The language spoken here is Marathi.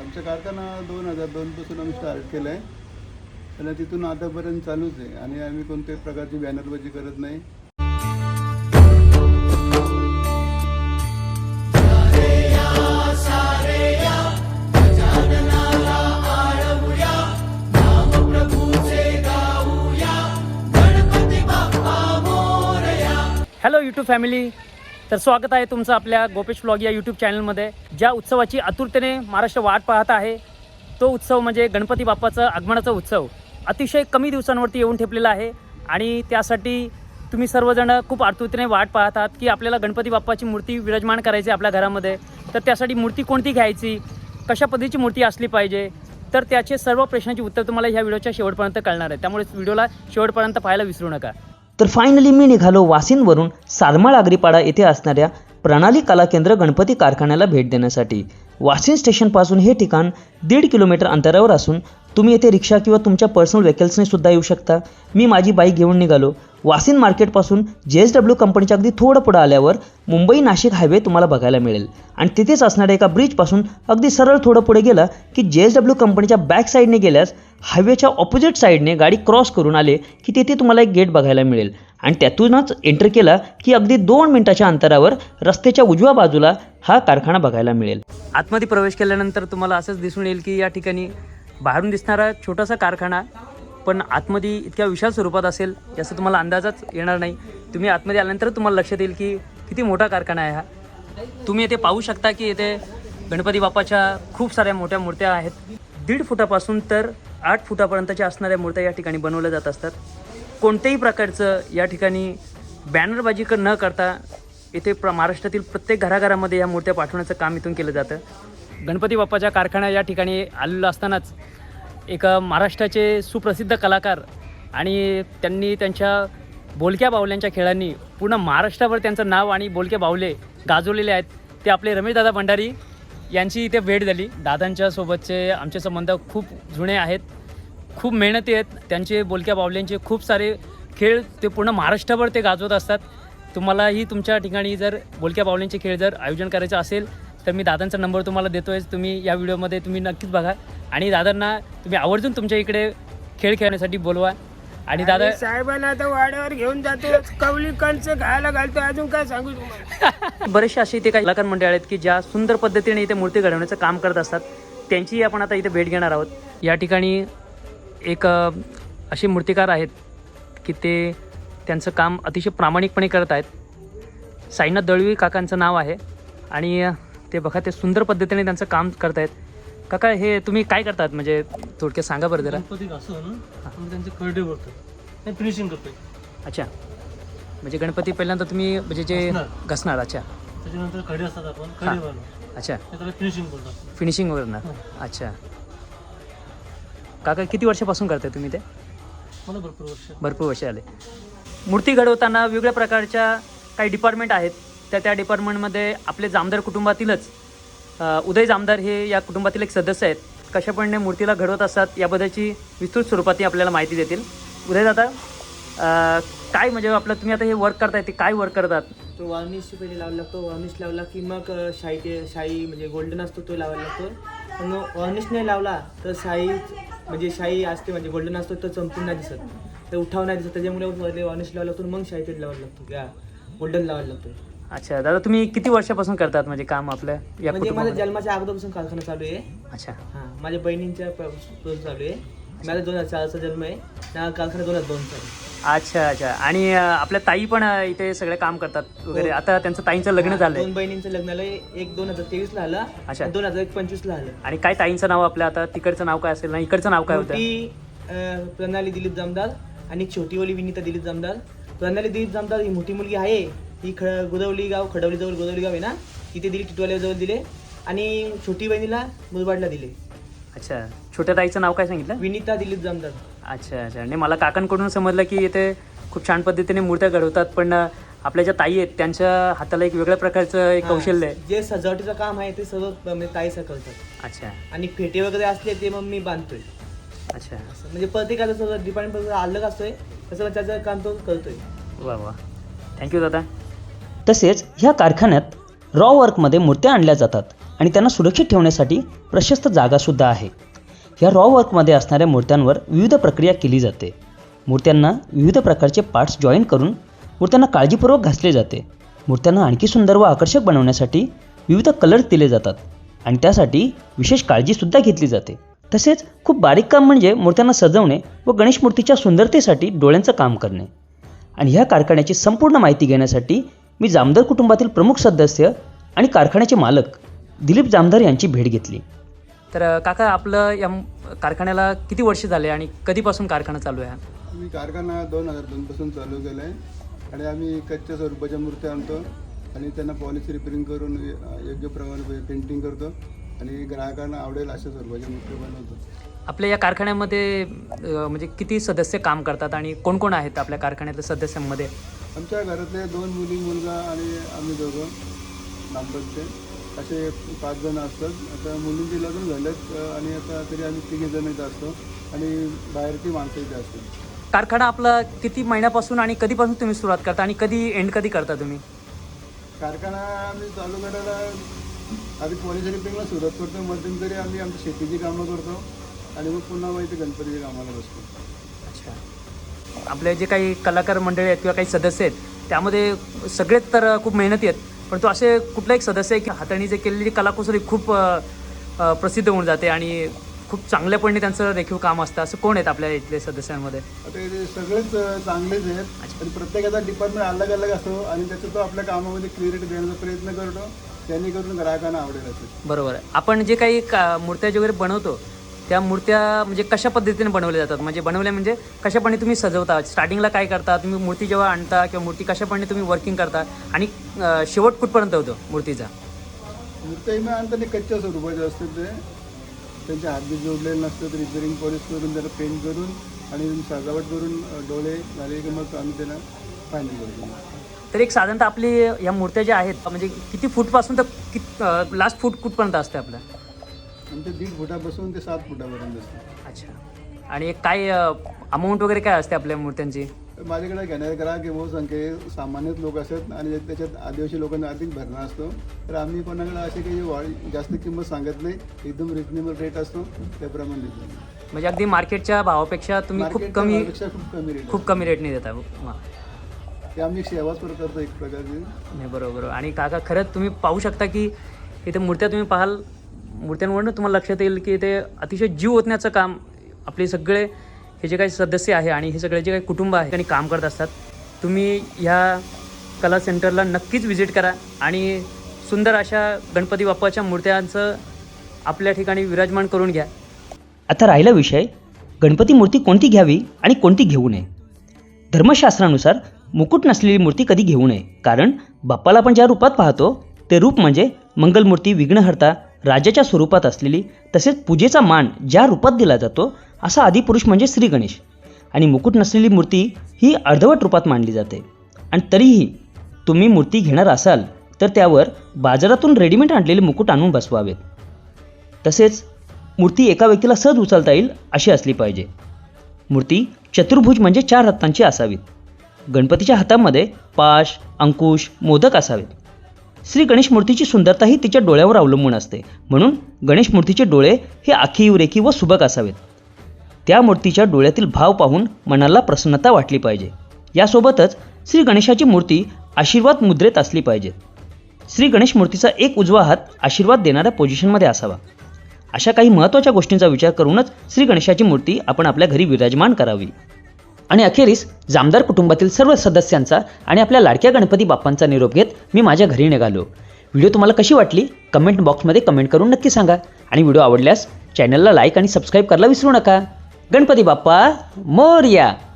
आमचा कारखाना दोन हजार दोनपासून आम्ही स्टार्ट केलं आहे आणि तिथून आतापर्यंत चालूच आहे. आणि आम्ही कोणत्याही प्रकारची बॅनरबाजी करत नाही. हॅलो यूट्यूब फॅमिली तर स्वागत आहे तुमचं आपल्या गोपेश ब्लॉग या यूट्यूब चॅनलमध्ये ज्या उत्सवाची आतुरतेने महाराष्ट्र वाट पाहत आहे तो उत्सव म्हणजे गणपती बाप्पाचं आगमनाचा उत्सव. अतिशय कमी दिवसांवरती येऊन ठेपलेला आहे आणि त्यासाठी तुम्ही सर्वजण खूप आतुरतेने वाट पाहत आहात की आपल्याला गणपती बाप्पाची मूर्ती विराजमान करायची आपल्या घरामध्ये. तर त्यासाठी मूर्ती कोणती घ्यायची? कशा पद्धतीची मूर्ती असली पाहिजे? तर त्याचे सर्व प्रश्नांची उत्तर तुम्हाला ह्या व्हिडिओच्या शेवटपर्यंत कळणार आहे. त्यामुळे व्हिडिओला शेवटपर्यंत पाहायला विसरू नका. तर फायनली मी निघालो वासिनवरून सालमाळ आगरीपाडा येथे असणाऱ्या प्रणाली कला केंद्र गणपती कारखान्याला भेट देण्यासाठी. वासिन स्टेशनपासून हे ठिकाण दीड किलोमीटर अंतरावर असून तुम्ही येथे रिक्षा किंवा तुमच्या पर्सनल व्हेकल्सने सुद्धा येऊ शकता. मी माझी बाईक घेऊन निघालो. वासिन मार्केटपासून जे एस डब्ल्यू कंपनीच्या अगदी थोडं पुढं आल्यावर मुंबई नाशिक हायवे तुम्हाला बघायला मिळेल. आणि तिथेच असणाऱ्या एका ब्रिजपासून अगदी सरळ थोडं पुढे गेला की जे एस डब्ल्यू कंपनीच्या बॅक साईडने गेल्यास हायवेच्या ऑपोजिट साईडने गाडी क्रॉस करून आले की तिथे तुम्हाला एक गेट बघायला मिळेल. आणि त्यातूनच एंटर केला की अगदी दोन मिनिटाच्या अंतरावर रस्त्याच्या उजव्या बाजूला हा कारखाना बघायला मिळेल. आतमध्ये प्रवेश केल्यानंतर तुम्हाला असंच दिसून येईल की या ठिकाणी बाहेरून दिसणारा छोटासा कारखाना पण आतमध्ये इतक्या विशाल स्वरूपात असेल याचा तुम्हाला अंदाजच येणार नाही. तुम्ही आतमध्ये आल्यानंतर तुम्हाला लक्षात येईल की किती मोठा कारखाना आहे हा. तुम्ही येथे पाहू शकता की येथे गणपती बाप्पाच्या खूप साऱ्या मोठ्या मूर्त्या आहेत. दीड फुटापासून तर आठ फुटापर्यंतच्या असणाऱ्या मूर्त्या या ठिकाणी बनवल्या जात असतात. कोणत्याही प्रकारचं या ठिकाणी बॅनरबाजी क न करता इथे प्र महाराष्ट्रातील प्रत्येक घराघरामध्ये या मूर्त्या पाठवण्याचं काम इथून केलं जातं. गणपती बाप्पाच्या कारखाना या ठिकाणी आलेलो असतानाच एक महाराष्ट्राचे सुप्रसिद्ध कलाकार आणि त्यांनी त्यांच्या बोलक्या बाहुल्यांच्या खेळांनी पूर्ण महाराष्ट्रावर त्यांचं नाव आणि बोलके बाहुले गाजवलेले आहेत. ते आपले रमेशदादा भंडारी यांची इथे भेट झाली. दादांच्या सोबतचे आमचे संबंध खूप जुने आहेत. खूप मेहनती आहेत. त्यांचे बोलक्या बाहुल्यांचे खूप सारे खेळ ते पूर्ण महाराष्ट्राभर ते गाजवत असतात. तुम्हालाही तुमच्या ठिकाणी जर बोलक्या बाहुल्यांचे खेळ जर आयोजन करायचं असेल तर मी दादांचा नंबर तुम्हाला देतोय. तुम्ही या व्हिडिओमध्ये तुम्ही नक्कीच बघा. आणि दादांना तुम्ही आवर्जून तुमच्या इकडे खेळ खेळण्यासाठी बोलवा. आणि दादा साहेबांना आता वाड्यावर घेऊन जातो. कवली कंच खायला घालतो अजून काय सांगू तुम्हाला? बरेचसे असे इथे काही कलाकार मंडळ आहेत की ज्या सुंदर पद्धतीने इथे मूर्ती घडवण्याचं काम करत असतात. त्यांचीही आपण आता इथे भेट घेणार आहोत. या ठिकाणी एक असे मूर्तिकार आहेत की ते त्यांचं काम अतिशय प्रामाणिकपणे करत आहेत. साईनाथ दळवी काकांचं नाव आहे. आणि ते बघा ते सुंदर पद्धतीने त्यांचं काम करत आहेत काका हे तुम्ही काय करतात? म्हणजे थोडक्यात सांगा बरं जरा. गणपती घासून आपण त्यांचे खरडे भरतो. आणि फिनिशिंग करतोय. अच्छा. म्हणजे गणपती पहिल्यांदा तुम्ही म्हणजे जे घासणार. घसणार अच्छा. त्याच्यानंतर खडे असतात आपण. खडे अच्छा. त्याला फिनिशिंग बोलतात. फिनिशिंग वगैरे ना. अच्छा. काका किती वर्षापासून करताय तुम्ही ते? मला भरपूर वर्ष. भरपूर वर्ष आले. मूर्ती घडवताना वेगळ्या प्रकारच्या काही डिपार्टमेंट आहेत? त्या त्या डिपार्टमेंटमध्ये आपले जामदार कुटुंबातीलच उदय जामदार हे या कुटुंबातील एक सदस्य आहेत. कशापणे मूर्तीला घडवत असतात याबद्दलची विस्तृत स्वरूपात आपल्याला माहिती देतील. उदय दादा काय म्हणजे आपलं तुम्ही आता हे वर्क करताय ते काय वर्क करतात? तो वार्निश पहिले लावायला लागतो वार्निश लावला की मग शाई ते शाई म्हणजे गोल्डन असतो तो लावायला लागतो. पण वार्निश नाही लावला तर शाई म्हणजे शाई असते म्हणजे गोल्डन असतो तर चमकून नाही दिसत. तर उठाव नाही दिसत त्याच्यामुळे वार्निश लावायला लागतो मग शाई तेल लावायला लागतो. या गोल्डन लावायला लागतो. अच्छा दादा तुम्ही किती वर्षापासून करतात म्हणजे काम आपल्या या म्हणजे माझ्या कुटुंबामध्ये जन्माच्या अगोदरपासून कारखाना चालू आहे. अच्छा. हां माझ्या बहिणींच्या पासून चालू आहे. माझा दोन हजार चारचा जन्म आहे. त्या कारखाना दोन हजार दोनचा आहे. अच्छा अच्छा. आणि अ, आपल्या ताई पण अ, इथे सगळे काम करतात वगैरे. आता त्यांचं ताईंचं लग्न झालंय. दोन बहिणींचं लग्नाला एक दोन हजार तेवीस ला आलं अच्छा. आणि दोन हजार पंचवीस ला आलं. आणि काय ताईंचं नाव आपलं आता? तिकडचं नाव काय असेल? ना इकडचं नाव काय होतं? मोठी अं, प्रणाली दिलीप जामदार आणि एक छोटीवाली विनीता दिलीप जामदार. प्रणाली दिलीप जामदार ही मोठी मुलगी आहे. ही ख गोदावली गाव खडवली जवळ गोदावली गाव आहे ना? तिथे दिली टिटवाल्याजवळ दिले आणि छोटी बहिणीला मुरबाडला दिले. अच्छा. छोट्या ताईचं नाव काय सांगितलं? विनीता दिलीप जामदार. अच्छा अच्छा. आणि मला काकांकडून समजलं की इथे खूप छान पद्धतीने मूर्त्या घडवतात पण आपल्या ज्या ताई आहेत त्यांच्या हाताला एक वेगळ्या प्रकारचं एक कौशल्य आहे. जे सजावटीचं काम आहे ते सर्व म्हणजे ताईसा करतात अच्छा. आणि फेटे वगैरे असले ते मग मी बांधतोय. अच्छा. असं म्हणजे प्रत्येकाचं डिपार्टमेंट अलग असतोय तसं त्याचं काम तो करतोय. वा वा. थँक्यू दादा. तसेच ह्या कारखान्यात रॉ वर्कमध्ये मूर्त्या आणल्या जातात आणि त्यांना सुरक्षित ठेवण्यासाठी प्रशस्त जागासुद्धा आहे. ह्या रॉ वर्कमध्ये असणाऱ्या मूर्त्यांवर विविध प्रक्रिया केली जाते. मूर्त्यांना विविध प्रकारचे पार्ट्स जॉईन करून मूर्त्यांना काळजीपूर्वक घासले जाते. मूर्त्यांना आणखी सुंदर व आकर्षक बनवण्यासाठी विविध कलर्स दिले जातात आणि त्यासाठी विशेष काळजीसुद्धा घेतली जाते. तसेच खूप बारीक काम म्हणजे मूर्त्यांना सजवणे व गणेश मूर्तीच्या सुंदरतेसाठी डोळ्यांचं काम करणे. आणि ह्या कारखान्याची संपूर्ण माहिती घेण्यासाठी मी जामदार कुटुंबातील प्रमुख सदस्य आणि कारखान्याचे मालक दिलीप जामदार यांची भेट घेतली. तर काका आपलं या कारखान्याला किती वर्ष झाले आणि कधीपासून कारखाना चालू आहे? आम्ही कारखाना दोन हजार दोनपासून चालू केला आहे आणि आम्ही कच्च्या स्वरूपाच्या मूर्त्या आणतो आणि त्यांना पॉलिश रिपेरिंग करून योग्य प्रमाणे पेंटिंग करतो आणि ग्राहकांना आवडेल अशा स्वरूपाच्या मूर्त्या बनवतो. आपल्या या कारखान्यामध्ये म्हणजे किती सदस्य काम करतात आणि कोण कोण आहेत आपल्या कारखान्यातल्या सदस्यांमध्ये? आमच्या घरातले दोन मुली मुलगा आणि आम्ही दोघं दाम्पत्य असे पाच जण असतात. आता मुलींची लग्न झालेत आणि आता तरी आम्ही तिघे जण इथं असतो. आणि बाहेरची माणसं इथे असतात. कारखाना आपला किती महिन्यापासून आणि कधीपासून तुम्ही सुरुवात करता आणि कधी एंड कधी करता तुम्ही? कारखाना आम्ही चालू करायला आधी पॉलिश रिपेरिंगला सुरुवात करतो. मध्यंतरी आम्ही आमची शेतीची कामं करतो. आणि मग पुन्हा माहिती गणपतीच्या कामाला बसतो. अच्छा. आपले जे काही कलाकार मंडळी आहेत किंवा काही सदस्य आहेत त्यामध्ये सगळेच तर खूप मेहनती आहेत. परंतु असे कुठला एक सदस्य आहे की हाताने जे केलेली कलाकुसरी खूप प्रसिद्ध होऊन जाते आणि खूप चांगल्यापणे त्यांचं रेखीव काम असतं. असं कोण आहेत आपल्या इथले सदस्यांमध्ये? सगळेच चांगलेच आहेत आणि प्रत्येकाचा डिपार्टमेंट अलग अलग असतो आणि त्याचा तो आपल्या कामामध्ये क्लिअरिटी देण्याचा प्रयत्न करतो त्यांनी करून ग्राहकांना आवडेल बरोबर आहे. आपण जे काही का मूर्त्या वगैरे बनवतो त्या मूर्त्या म्हणजे कशा पद्धतीने बनवल्या जातात? म्हणजे बनवल्या म्हणजे कशापणे तुम्ही सजवता? स्टार्टिंगला काय करता? तुम्ही मूर्ती जेव्हा आणता किंवा मूर्ती कशापणे तुम्ही वर्किंग करता? आणि शेवट कुठपर्यंत होतो मूर्तीचा? मूर्त्या मी आणताना कच्च्या स्वरूपाचे असतात ते. त्यांचे हात बी जोडलेले नसतात रिपेरिंग पॉलिश करून त्याला पेंट करून आणि सजावट करून डोळे झाले की मग आम्ही त्यांना फायनल करतो तर एक साधारणतः आपली या मूर्त्या ज्या आहेत म्हणजे किती फूटपासून तर कित लास्ट फूट कुठपर्यंत असते आपलं आमच्या दीड फुटापासून ते सात फुटापर्यंत असते. अच्छा. आणि एक काय अमाऊंट वगैरे काय असते आपल्या मूर्त्यांची? माझ्याकडे घेणारे ग्राहक हे सामान्यच लोक असतात आणि त्याच्यात आदिवासी लोकांना अधिक भरणा असतो. तर आम्ही कोणाकडे असे काही वाढ जास्त किंमत सांगत नाही. एकदम रिजनेबल रेट असतो त्याप्रमाणे देतो. म्हणजे अगदी मार्केटच्या भावापेक्षा तुम्ही खूप कमी भावापेक्षा खूप कमी रेट खूप कमी रेटने देता. ते आम्ही सेवाच करतो एक प्रकारची. नाही बरोबर. आणि काका खरंच तुम्ही पाहू शकता की इथे मूर्त्या तुम्ही पाहाल मूर्त्यांवरनं तुम्हाला लक्षात येईल की ते अतिशय जीव ओतण्याचं काम आपले सगळे हे जे काही सदस्य आहे आणि हे सगळे जे काही कुटुंब आहे त्यांनी काम करत असतात. तुम्ही ह्या कला सेंटरला नक्कीच व्हिजिट करा आणि सुंदर अशा गणपती बाप्पाच्या मूर्त्यांचं आपल्या ठिकाणी विराजमान करून घ्या. आता राहिला विषय गणपती मूर्ती कोणती घ्यावी आणि कोणती घेऊ नये? धर्मशास्त्रानुसार मुकुट नसलेली मूर्ती कधी घेऊ नये कारण बाप्पाला आपण ज्या रूपात पाहतो ते रूप म्हणजे मंगलमूर्ती विघ्नहर्ता राजाच्या स्वरूपात असलेली तसेच पूजेचा मान ज्या रूपात दिला जातो असा आदिपुरुष म्हणजे श्री गणेश. आणि मुकुट नसलेली मूर्ती ही अर्धवट रूपात मानली जाते. आणि तरीही तुम्ही मूर्ती घेणार असाल तर त्यावर बाजारातून रेडीमेड आणलेले मुकुट आणून बसवावेत. तसेच मूर्ती एका व्यक्तीला सहज उचलता येईल अशी असली पाहिजे. मूर्ती चतुर्भुज म्हणजे चार हातांची असावीत. गणपतीच्या हातामध्ये पाश अंकुश मोदक असावेत. श्री गणेश मूर्तीची सुंदरता ही तिच्या डोळ्यावर अवलंबून असते. म्हणून गणेश मूर्तीचे डोळे हे आखीव रेखी व सुबक असावेत. त्या मूर्तीच्या डोळ्यातील भाव पाहून मनाला प्रसन्नता वाटली पाहिजे. यासोबतच श्री गणेशाची मूर्ती आशीर्वाद मुद्रेत असली पाहिजे. श्री गणेश मूर्तीचा एक उजवा हात आशीर्वाद देणाऱ्या पोझिशनमध्ये असावा. अशा काही महत्त्वाच्या गोष्टींचा विचार करूनच श्री गणेशाची मूर्ती आपण आपल्या घरी विराजमान करावी. आणि अखेरीस जामदार कुटुंबातील सर्व सदस्यांचा आणि आपल्या लाडक्या गणपती बाप्पांचा निरोप घेत मी माझ्या घरी निघालो. व्हिडिओ तुम्हाला कशी वाटली? कमेंट बॉक्समध्ये कमेंट करून नक्की सांगा. आणि व्हिडिओ आवडल्यास चॅनलला लाईक आणि सबस्क्राईब करायला विसरू नका. गणपती बाप्पा मोरया!